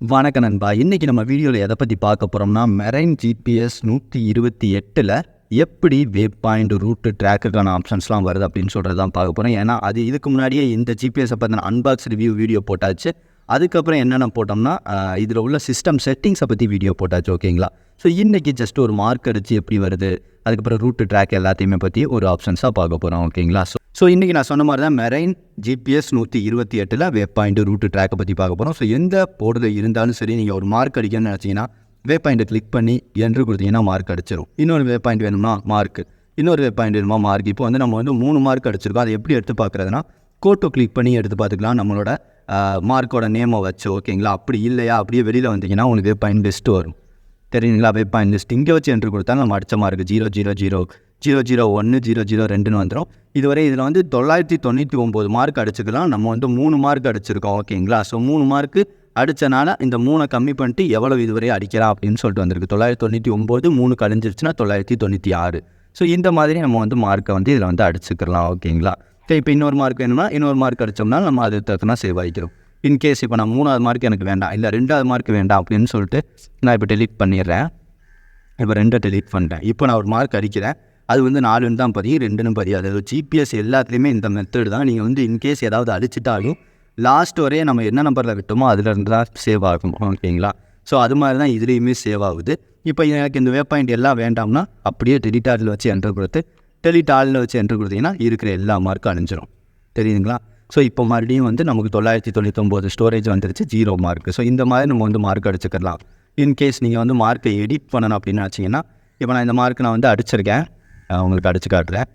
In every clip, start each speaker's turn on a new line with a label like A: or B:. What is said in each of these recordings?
A: வணக்கம் நண்பா. இன்றைக்கி நம்ம வீடியோவில் எதை பற்றி பார்க்க போகிறோம்னா மெரைன் ஜிபிஎஸ் நூற்றி இருபத்தி எட்டில் எப்படி வேப் பாயிண்ட் ரூட்டு ட்ராக்குக்கான ஆப்ஷன்ஸ்லாம் வருது அப்படின்னு சொல்கிறது தான் பார்க்க போகிறோம் ஏன்னா அது இதுக்கு முன்னாடியே இந்த ஜிபிஎஸை பற்றின அன்பாக்ஸ் ரிவ்யூ வீடியோ போட்டாச்சு. அதுக்கப்புறம் என்னென்ன போட்டோம்னா இதில் உள்ள சிஸ்டம் செட்டிங்ஸை பற்றி வீடியோ போட்டாச்சு ஓகேங்களா ஸோ இன்றைக்கி ஜஸ்ட் ஒரு மார்க் அடித்து எப்படி வருது? அதுக்கப்புறம் ரூட்டு ட்ராக் எல்லாத்தையுமே பற்றி ஒரு ஆப்ஷன்ஸாக பார்க்க போகிறோம் ஓகேங்களா? ஸோ ஸோ இன்றைக்கி நான் சொன்ன மாதிரி தான் மெரைன் ஜிபிஎஸ் நூற்றி இருபத்தி எட்டில் வெப் பாயிண்ட் ரூட்டு ட்ராக்கை பற்றி பார்க்க போகிறோம் ஸோ எந்த போர்டில் இருந்தாலும் சரி நீங்கள் ஒரு மார்க் அடிக்கணும்னு நினச்சிங்கன்னா வே பாயிண்ட்டை கிளிக் பண்ணி என்று கொடுத்தீங்கன்னா மார்க் அடிச்சிடும் இன்னொரு வே பாயிண்ட் வேணும்னா மார்க் இன்னொரு வே பாயிண்ட் வேணுமா மார்க் இப்போ வந்து நம்ம வந்து மூணு மார்க் அடிச்சிருக்கோம். அதை எப்படி எடுத்து பார்க்குறதுனா கோட்டோ கிளிக் பண்ணி எடுத்து பார்த்துக்கலாம். நம்மளோட மார்க்கோட நேமை வச்சு ஓகேங்களா? அப்படி இல்லையா? அப்படியே வெளியில் வந்தீங்கன்னா உங்களுக்கு வேப் பாயிண்ட் பெஸ்ட்டு வரும். தெரியுங்களா? வெப் பாயிண்ட் இங்கே வச்சு என்று கொடுத்தா நம்ம அடிச்ச mark zero zero zero zero zero ஒன்று ஜீரோ ஜீரோ ரெண்டுன்னு வந்துடும் இதுவரை இதில் வந்து தொள்ளாயிரத்தி தொண்ணூற்றி ஒம்பது மார்க் அடிச்சுக்கலாம். நம்ம வந்து மூணு மார்க் அடிச்சிருக்கோம். ஓகேங்களா ஸோ மூணு மார்க்கு அடித்தனால இந்த மூணை கம்மி பண்ணிட்டு எவ்வளோ இதுவரை அடிக்கிறா அப்படின்னு சொல்லிட்டு வந்திருக்கு. தொள்ளாயிரத்தி தொண்ணூற்றி ஒம்பது மூணு கழிஞ்சிருச்சுன்னா தொள்ளாயிரத்தி தொண்ணூற்றி ஆறு. ஸோ இந்த மாதிரி நம்ம வந்து மார்க்கை வந்து இதில் வந்து அடிச்சுக்கலாம். ஓகேங்களா சரி இப்போ இன்னொரு மார்க் வேணும்னா இன்னொரு மார்க் அடித்தோம்னா நம்ம அது தக்கனா சேவ் ஆகிக்கிறோம் இன்கேஸ் இப்போ நான் மூணாவது மார்க் எனக்கு வேண்டாம் இல்லை ரெண்டாவது மார்க் வேண்டாம் அப்படின்னு சொல்லிட்டு நான் இப்போ டெலீட் பண்ணிடுறேன். இப்போ ரெண்டை டெலீட் பண்ணிட்டேன் இப்போ நான் ஒரு மார்க் அடிக்கிறேன். அது வந்து நாலுன்னு தான் பதியும் ரெண்டுன்னு பதியும் அது ஜிபிஎஸ் எல்லாத்துலேயுமே இந்த மெத்தட் தான். நீங்கள் வந்து இன்கேஸ் ஏதாவது அடிச்சிட்டாலும் லாஸ்ட் வரையே நம்ம என்ன நம்பரில் விட்டோமோ அதுலேருந்து தான் சேவ் ஆகும். ஓகேங்களா ஸோ அது மாதிரி தான் இதுலேயுமே சேவ் ஆகுது. இப்போ எனக்கு இந்த வே பாயிண்ட் எல்லாம் வேண்டாம்னா அப்படியே டெலிட் ஆடில் வச்சு என்ட்ரு கொடுத்து டெலிட் ஆடில் வச்சு என்ட்ரு கொடுத்தீங்கன்னா இருக்கிற எல்லா மார்க்கும் அணிஞ்சிடும் தெரியுதுங்களா? ஸோ இப்போ மறுபடியும் வந்து நமக்கு தொள்ளாயிரத்தி தொண்ணூத்தொம்பது ஸ்டோரேஜ் வந்துருச்சு ஜீரோ மார்க் ஸோ இந்த மாதிரி நம்ம வந்து மார்க் அடிச்சுக்கலாம் இன்கேஸ் நீங்கள் வந்து மார்க்கை எடிட் பண்ணணும் அப்படின்னு நினச்சிங்கன்னா இப்போ நான் இந்த மார்க் நான் வந்து அடிச்சிருக்கேன். உங்களுக்கு அடிச்சு காட்டுறேன்.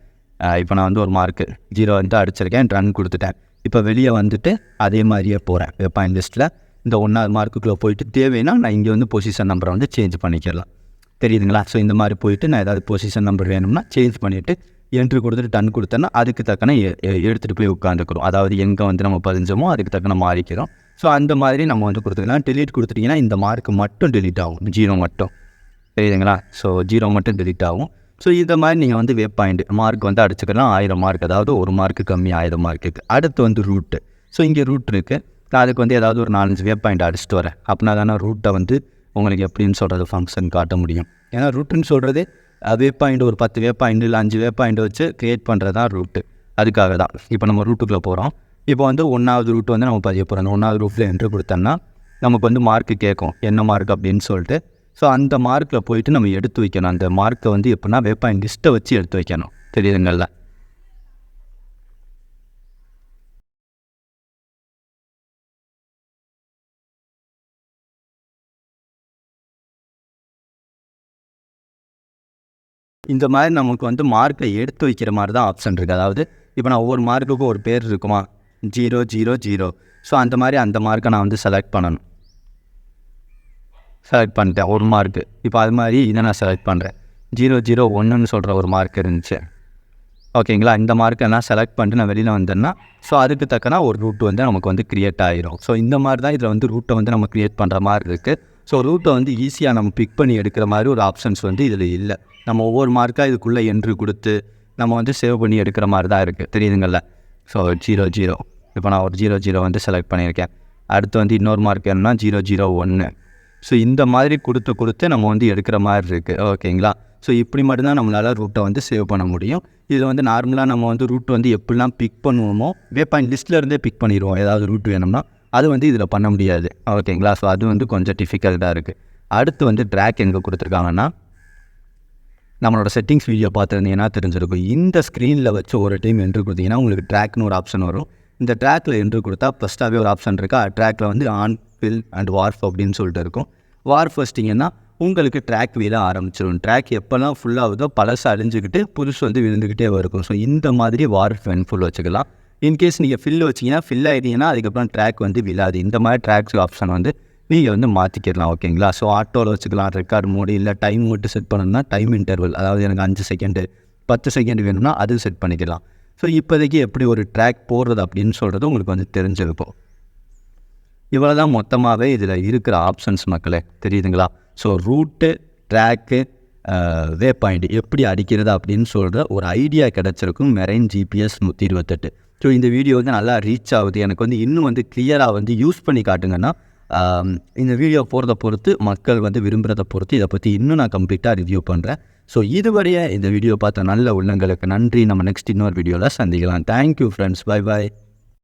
A: இப்போ நான் வந்து ஒரு மார்க்கு ஜீரோ வந்து அடிச்சிருக்கேன் ரன் கொடுத்துட்டேன். இப்போ வெளியே வந்துட்டு அதே மாதிரியே போகிறேன் பாயிண்ட் லிஸ்ட்டில் இந்த ஒன்றாவது மார்க்குக்குள்ளே போயிட்டு தேவைன்னா நான் இங்கே வந்து பொசிஷன் நம்பரை வந்து சேஞ்ச் பண்ணிக்கலாம். தெரியுதுங்களா? ஸோ இந்த மாதிரி போயிட்டு நான் ஏதாவது பொசிஷன் நம்பர் வேணும்னா சேஞ்ச் பண்ணிவிட்டு என்ட்ரி கொடுத்துட்டு டன் கொடுத்தேன்னா அதுக்கு தக்கன எ- எ- எடுத்துகிட்டு போய் உட்காந்துக்கிறோம் அதாவது எங்கே வந்து நம்ம பதிஞ்சோமோ அதுக்கு தக்கன மாறிக்கிறோம் ஸோ அந்த மாதிரி நம்ம வந்து கொடுத்துக்கலாம். டெலிட் கொடுத்துட்டிங்கன்னா இந்த மார்க் மட்டும் டெலீட் ஆகும். ஜீரோ மட்டும். தெரியுதுங்களா ஸோ ஜீரோ மட்டும் டெலீட் ஆகும். ஸோ இந்த மாதிரி நீங்கள் வந்து வே பாயிண்ட் மார்க் வந்து அடிச்சுக்கலாம். ஆயிரம் மார்க் அதாவது ஒரு மார்க்கு கம்மி ஆயிரம் மார்க்குக்கு அடுத்து வந்து ரூட்டு ஸோ இங்கே ரூட் இருக்குது நான் அதுக்கு வந்து ஏதாவது ஒரு நாலஞ்சு வே பாயிண்ட் அடிச்சுட்டு வரேன். அப்படின்னா தானே ரூட்டை வந்து உங்களுக்கு எப்படின்னு சொல்கிறது ஃபங்க்ஷன் காட்ட முடியும். ஏன்னா ரூட்டுன்னு சொல்கிறது வே பாயிண்ட் ஒரு பத்து வே பாயிண்ட் இல்லை அஞ்சு வே பாயிண்ட் வச்சு க்ரியேட் பண்ணுறது தான் ரூட்டு அதுக்காக தான். இப்போ நம்ம ரூட்டுக்குள்ளே போகிறோம் இப்போ வந்து ஒன்றாவது ரூட் வந்து நம்ம பதிய போகிறோம் அந்த ஒன்றாவது ரூட்டில் என்ட்ரு கொடுத்தோன்னா நமக்கு வந்து மார்க்கு கேட்கும். என்ன மார்க் அப்படின்னு சொல்லிட்டு. ஸோ அந்த மார்க்கில் போயிட்டு நம்ம எடுத்து வைக்கணும். அந்த மார்க்கை வந்து எப்படின்னா வே பாயிண்ட் லிஸ்ட்டை வச்சு எடுத்து வைக்கணும். தெரியுதுங்கள்ல இந்த மாதிரி நமக்கு வந்து மார்க்கை எடுத்து வைக்கிற மாதிரி தான் ஆப்ஷன் இருக்குது அதாவது இப்போ நான் ஒவ்வொரு மார்க்குக்கும் ஒரு பேர் இருக்குமா? ஜீரோ ஜீரோ ஜீரோ ஸோ அந்த மாதிரி அந்த மார்க்கை நான் வந்து செலக்ட் பண்ணணும். செலக்ட் பண்ணிட்டேன் ஒரு மார்க்கு இப்போ அது மாதிரி இதை நான் செலக்ட் பண்ணுறேன் ஜீரோ ஜீரோ ஒன்றுன்னு சொல்கிற ஒரு மார்க் இருந்துச்சு. ஓகேங்களா இந்த மார்க்கை நான் செலக்ட் பண்ணிட்டு நான் வெளியில் வந்தேன்னா ஸோ அதுக்கு தக்கன ஒரு ரூட் வந்து நமக்கு வந்து க்ரியேட் ஆகிரும் ஸோ இந்த மாதிரி தான் இதில் வந்து ரூட்டை வந்து நம்ம க்ரியேட் பண்ணுற மாதிரி இருக்குது ஸோ ரூட்டை வந்து ஈஸியாக நம்ம பிக் பண்ணி எடுக்கிற மாதிரி ஒரு ஆப்ஷன்ஸ் வந்து இதில் இல்லை. நம்ம ஒவ்வொரு மார்க்காக இதுக்குள்ளே என்ட்ரி கொடுத்து நம்ம வந்து சேவ் பண்ணி எடுக்கிற மாதிரி தான் இருக்குது தெரியுதுங்கள்ல ஸோ ஜீரோ ஜீரோ இப்போ நான் ஒரு ஜீரோ ஜீரோ வந்து செலக்ட் பண்ணியிருக்கேன். அடுத்து வந்து இன்னொரு மார்க் என்னன்னா ஜீரோ ஜீரோ ஒன்று ஸோ இந்த மாதிரி கொடுத்து கொடுத்து நம்ம வந்து எடுக்கிற மாதிரி இருக்குது ஓகேங்களா? ஸோ இப்படி மட்டும்தான் நம்மளால் ரூட்டை வந்து சேவ் பண்ண முடியும். இதில் வந்து நார்மலாக நம்ம வந்து ரூட் வந்து எப்படிலாம் பிக் பண்ணுவோமோ வே பாயிண்ட் லிஸ்ட்டில் இருந்தே பிக் பண்ணிடுவோம். ஏதாவது ரூட் வேணும்னா. அது வந்து இதில் பண்ண முடியாது. ஓகேங்களா ஸோ அது வந்து கொஞ்சம் டிஃபிகல்ட்டாக இருக்குது அடுத்து வந்து ட்ராக் எங்கே கொடுத்துருக்காங்கன்னா நம்மளோட செட்டிங்ஸ் வீடியோ பார்த்துருந்தீங்கன்னா தெரிஞ்சிருக்கும். இந்த ஸ்க்ரீனில் வச்சு ஒரு டைம் என்ட்ரு கொடுத்தீங்கன்னா உங்களுக்கு ட்ராக்னு ஒரு ஆப்ஷன் வரும். இந்த ட்ராக்கில் என்ட்ரு கொடுத்தா ஃபஸ்ட்டாகவே ஒரு ஆப்ஷன் இருக்கா? ட்ராக்கில் வந்து ஆன் ஃபில் அண்ட் வார்ஃப் அப்படின்னு சொல்லிட்டு இருக்கும். வார்ஃப் வச்சிட்டிங்கன்னா உங்களுக்கு ட்ராக் வீழ ஆரம்பிச்சிடும் ட்ராக் எப்போல்லாம் ஃபுல்லாகுதோ பழசு அழிஞ்சுக்கிட்டு புதுசு வந்து விழுந்துக்கிட்டே இருக்கும் ஸோ இந்த மாதிரி வார்ஃப் அண்ட் ஃபுல் வச்சுக்கலாம். இன்கேஸ் நீங்கள் ஃபில் வச்சிங்கன்னா ஃபில் ஆகிட்டீங்கன்னா அதுக்கப்புறம் ட்ராக் வந்து விழாது. இந்த மாதிரி ட்ராக்ஸ் ஆப்ஷன் வந்து நீங்கள் வந்து மாற்றிக்கிடலாம் ஓகேங்களா ஸோ ஆட்டோவில் வச்சுக்கலாம் ரெக்கார்ட் மோடு இல்லை டைம் மட்டும் செட் பண்ணணும்னா டைம் இன்டர்வல் அதாவது எனக்கு அஞ்சு செகண்டு பத்து செகண்ட் வேணும்னா அது செட் பண்ணிக்கலாம். ஸோ இப்போதைக்கு எப்படி ஒரு ட்ராக் போடுறது அப்படின்னு சொல்கிறது உங்களுக்கு வந்து தெரிஞ்சிருக்கும். இவ்வளோ தான் மொத்தமாகவே இதில் இருக்கிற ஆப்ஷன்ஸ் மக்களே தெரியுதுங்களா? So route track way point எப்படி அடிக்கிறது அப்படின்னு சொல்கிற ஒரு ஐடியா கிடச்சிருக்கும். மெரைன் ஜிபிஎஸ் நூற்றி இருபத்தெட்டு. ஸோ இந்த வீடியோ வந்து நல்லா ரீச் ஆகுது. எனக்கு வந்து இன்னும் வந்து கிளியராக வந்து யூஸ் பண்ணி காட்டுங்கன்னா இந்த வீடியோ போகிறத பொறுத்து மக்கள் வந்து விரும்புகிறத பொறுத்து இதை பற்றி இன்னும் நான் கம்ப்ளீட்டாக ரிவ்யூ பண்ணுறேன் ஸோ இதுவரையே இந்த வீடியோ பார்த்த நல்ல உள்ளங்களுக்கு நன்றி. நம்ம நெக்ஸ்ட் இன்னொரு வீடியோவில் சந்திக்கலாம். Thank you friends bye bye